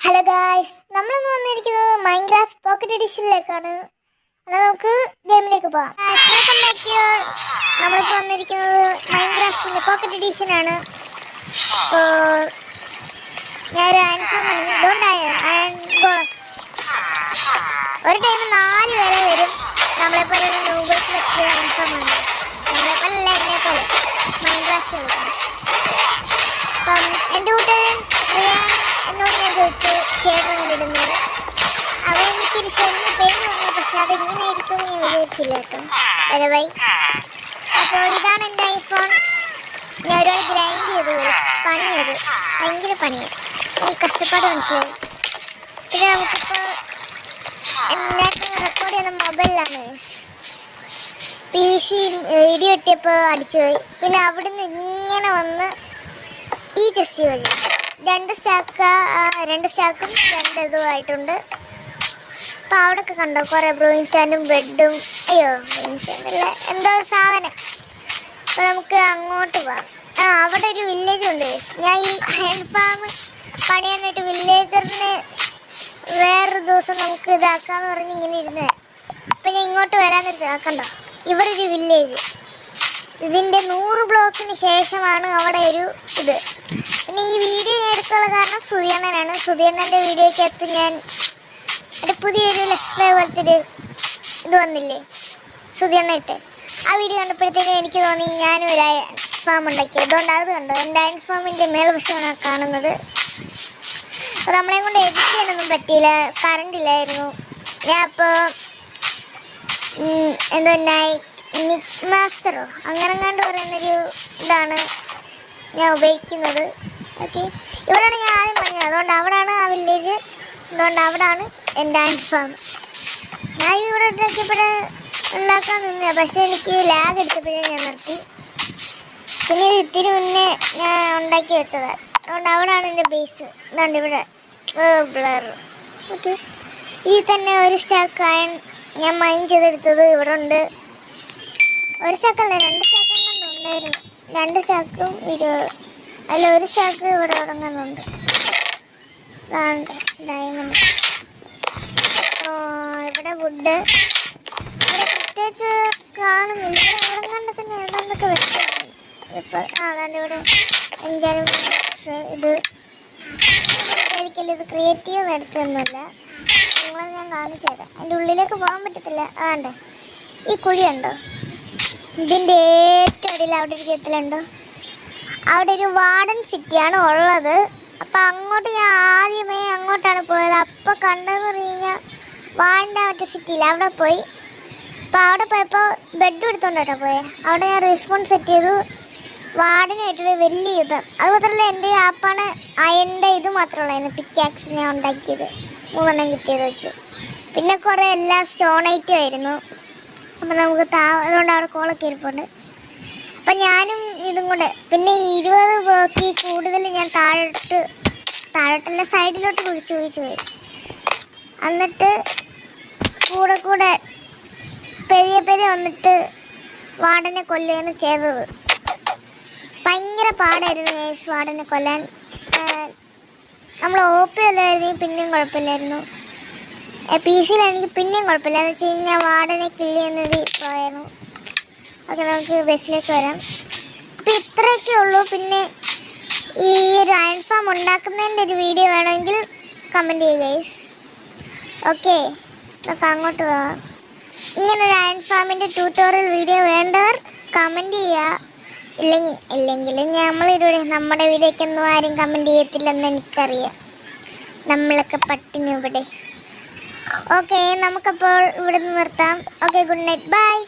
Hello guys നമ്മളിന്ന് വന്നിരിക്കുന്നത് Minecraft pocket എഡിഷനിലേക്കാണ് എന്നാൽ നമുക്ക് ഗെയിമിലേക്ക് പോകാം നമ്മളിപ്പോൾ വന്നിരിക്കുന്നത് മൈൻക്രാഫ്റ്റിന്റെ പോക്കറ്റ് എഡിഷനാണ് അപ്പോൾ ഞാനൊരു ആൻഫോമാണ് ഇതുകൊണ്ടായ ഒരു ടൈമിൽ നാല് പേരെ വരും. നമ്മളെപ്പോലെ നൂബേഴ്സ് വെച്ച് ആൻഫോമാണ് നമ്മളെപ്പോലെ അല്ല എന്നെ മൈൻക്രാഫ്റ്റ് അപ്പം എന്റെ കൂട്ടുകാരൻ എന്നോട് പേര് ഇതാണ് ഐഫോൺ ഞാൻ ഗ്രൈൻഡ് ചെയ്തു കഷ്ടപ്പാട് പിന്നെ അടിച്ചു പോയി പിന്നെ അവിടുന്ന് ഇങ്ങനെ വന്ന് ഈ ചെസ്റ്റ് വഴി രണ്ട് സ്റ്റാക്ക് രണ്ട് സ്റ്റാക്കും രണ്ട് ഇതുമായിട്ടുണ്ട്. അപ്പം അവിടെയൊക്കെ കണ്ടോ? കുറേ സ്റ്റാൻഡും ബെഡും. അയ്യോ ബ്രൂയിൻസാൻഡല്ല എന്തോ സാധനം. അപ്പം നമുക്ക് അങ്ങോട്ട് പോവാം. ആ അവിടെ ഒരു വില്ലേജ് ഉണ്ട്. ഞാൻ ഈ അയൺ ഫാം പണിയാനായിട്ട് വില്ലേജറിന് വേറൊരു ദിവസം നമുക്ക് ഇതാക്കാന്ന് പറഞ്ഞ് ഇങ്ങനെ ഇരുന്നത്. അപ്പം ഞാൻ ഇങ്ങോട്ട് വരാൻ നേരത്ത് കണ്ടോ? ഇവിടെ ഒരു വില്ലേജ് ഇതിന്റെ നൂറ് ബ്ലോക്കിന് ശേഷമാണ് അവിടെ ഒരു ഇത്. പിന്നെ ഈ വീഡിയോ ഞാൻ എടുക്കാനുള്ള കാരണം സുധിയണ്ണനാണ്. സുധിയണ്ണന്റെ വീഡിയോയ്ക്കകത്ത് ഞാൻ ഒരു പുതിയൊരു പ്ലേ പോലത്തെ ഒരു ഇത് വന്നില്ലേ? സുധിയണ്ണ ഇട്ട്. ആ വീഡിയോ കണ്ടപ്പോഴത്തേക്കും എനിക്ക് തോന്നി ഞാനും ഒരു ഫാം ഉണ്ടാക്കി അതുകൊണ്ട് അത് കണ്ടു. എന്റെ അയൻ ഫാമിന്റെ മേൽവശമാണ് കാണുന്നത്. അപ്പോൾ നമ്മളെ കൊണ്ട് എഡിറ്റ് ചെയ്യാനൊന്നും പറ്റിയില്ല. കറണ്ട് ഇല്ലായിരുന്നു. ഞാൻ അപ്പോൾ എന്തായി നിക് മാസ്റ്ററോ അങ്ങനെ കണ്ട് പറയുന്നൊരു ഇതാണ് ഞാൻ ഉപയോഗിക്കുന്നത്. ഓക്കെ ഇവിടെയാണ് ഞാൻ ആദ്യം പറഞ്ഞത്. അതുകൊണ്ട് അവിടെയാണ് ആ വില്ലേജ് അതുകൊണ്ട് അവിടെയാണ് എന്റെ ആൻഡ് ഫാം ഞാൻ ഇവിടെ ഉണ്ടാക്കിയപ്പോഴേ ഉണ്ടാക്കാൻ നിന്ന പക്ഷേ എനിക്ക് ലാഗ് എടുത്തപ്പോഴേ ഞാൻ നിർത്തി. പിന്നെ ഇത് ഇത്തിരി മുന്നേ ഞാൻ ഉണ്ടാക്കി വെച്ചത്. അതുകൊണ്ട് അവിടെയാണ് എന്റെ ബേസ് ഇതാണ്ട് ഇവിടെ. ബ്ലർ ഓക്കെ ഇതിൽ തന്നെ ഒരു സ്റ്റാക്ക് അയൺ ഞാൻ മൈൻ ചെയ്തെടുത്തത് ഇവിടെ ഉണ്ട്. ഒരു സ്റ്റാക്കല്ല രണ്ട് സ്റ്റാക്കും ഉണ്ടായിരുന്നു രണ്ട് സ്റ്റാക്കും ഇരുപത് അല്ല ഒരു ചാക്ക് ഇവിടെ തുടങ്ങുന്നുണ്ട് ഡയമണ്ട് ഇവിടെ വുഡ് ഇവിടെ പ്രത്യേകിച്ച് കാണുന്നില്ല. ഇവിടെ കണ്ടൊക്കെ ഏതാണ്ടൊക്കെ വെച്ചിട്ടുണ്ട്. ഇപ്പൊ അതാണ്ട് ഇവിടെ അഞ്ചാറ് box ഇത് ഒരിക്കലും ഇത് ക്രിയേറ്റീവ് നടത്തൊന്നുമില്ല നിങ്ങളെ ഞാൻ കാണിച്ചു തരാം. അതിന്റെ ഉള്ളിലേക്ക് പോകാൻ പറ്റത്തില്ല. അതാണ്ടേ ഈ കുഴിയുണ്ടോ? ഇതിന്റെ ഏറ്റവും അടിയിൽ അവിടെ ഒരു കെത്തിലുണ്ടോ അവിടെ ഒരു വാർഡൻ സിറ്റിയാണ് ഉള്ളത്. അപ്പം അങ്ങോട്ട് ഞാൻ ആദ്യമേ അങ്ങോട്ടാണ് പോയത്. അപ്പം കണ്ടതെന്ന് പറഞ്ഞു കഴിഞ്ഞാൽ വാർഡിന്റെ മറ്റേ സിറ്റിയിൽ അവിടെ പോയി. അപ്പോൾ അവിടെ പോയപ്പോൾ ബെഡ് എടുത്തോണ്ട് കേട്ടോ പോയെ. അവിടെ ഞാൻ റെസ്പോൺസ് സെറ്റ് ചെയ്തു. വാർഡിനായിട്ടൊരു വലിയ യുദ്ധം അതുമാത്രമല്ല എന്റെ ആപ്പാണ് അയന്റെ ഇത് മാത്രമുള്ളായിരുന്നു. പിക്കാക്സ് ഞാൻ ഉണ്ടാക്കിയത്. മൂന്നെണ്ണം കിട്ടിയത് വെച്ച്. പിന്നെ കുറേ എല്ലാം സ്റ്റോൺ ഐറ്റം ആയിരുന്നു. അപ്പം നമുക്ക് താ അതുകൊണ്ട് അവിടെ കോളൊക്കെ ഇരിപ്പുണ്ട് അപ്പം ഞാനും ഇതും കൂടെ. പിന്നെ ഇരുപത് ബ്ലോക്കിൽ കൂടുതൽ ഞാൻ താഴോട്ട് താഴോട്ടല്ല സൈഡിലോട്ട് കുഴിച്ച് കുഴിച്ച് പോയി. എന്നിട്ട് കൂടെ കൂടെ പെരിയ പെരിയ വന്നിട്ട് വാർഡനെ കൊല്ലുകയാണ് ചെയ്തത്. ഭയങ്കര പാടായിരുന്നു കേസ് വാർഡനെ കൊല്ലാൻ. നമ്മൾ ഒ പി അല്ലായിരുന്നു പിന്നെയും കുഴപ്പമില്ലായിരുന്നു. പി സിയിലാണെങ്കിൽ പിന്നെയും കുഴപ്പമില്ല. എന്ന് വെച്ച് കഴിഞ്ഞാൽ വാർഡനെ കില്ല് ചെയ്യുന്നത് ഇപ്പോഴായിരുന്നു ഓക്കെ നമുക്ക് ബസ്സിലേക്ക് വരാം. അപ്പം ഇത്രയൊക്കെ ഉള്ളൂ. പിന്നെ ഈ ഒരു അയൺ ഫാം ഉണ്ടാക്കുന്നതിന്റെ ഒരു വീഡിയോ വേണമെങ്കിൽ കമന്റ് ചെയ്യുക ഗൈസ് ഓക്കെ നമുക്ക് അങ്ങോട്ട് പോകാം ഇങ്ങനെ ഒരു അയൺ ഫാമിന്റെ ട്യൂട്ടോറിയൽ വീഡിയോ വേണ്ടവർ കമന്റ് ചെയ്യുക ഇല്ലെങ്കിൽ ഇല്ലെങ്കിൽ നമ്മളിവിടെ നമ്മുടെ വീഡിയോക്കൊന്നും ആരും കമന്റ് ചെയ്യത്തില്ലെന്ന് എനിക്കറിയാം. നമ്മളൊക്കെ പട്ടിണി ഇവിടെ. ഓക്കെ നമുക്കപ്പോൾ ഇവിടെ നിന്ന് നിർത്താം. Okay good night bye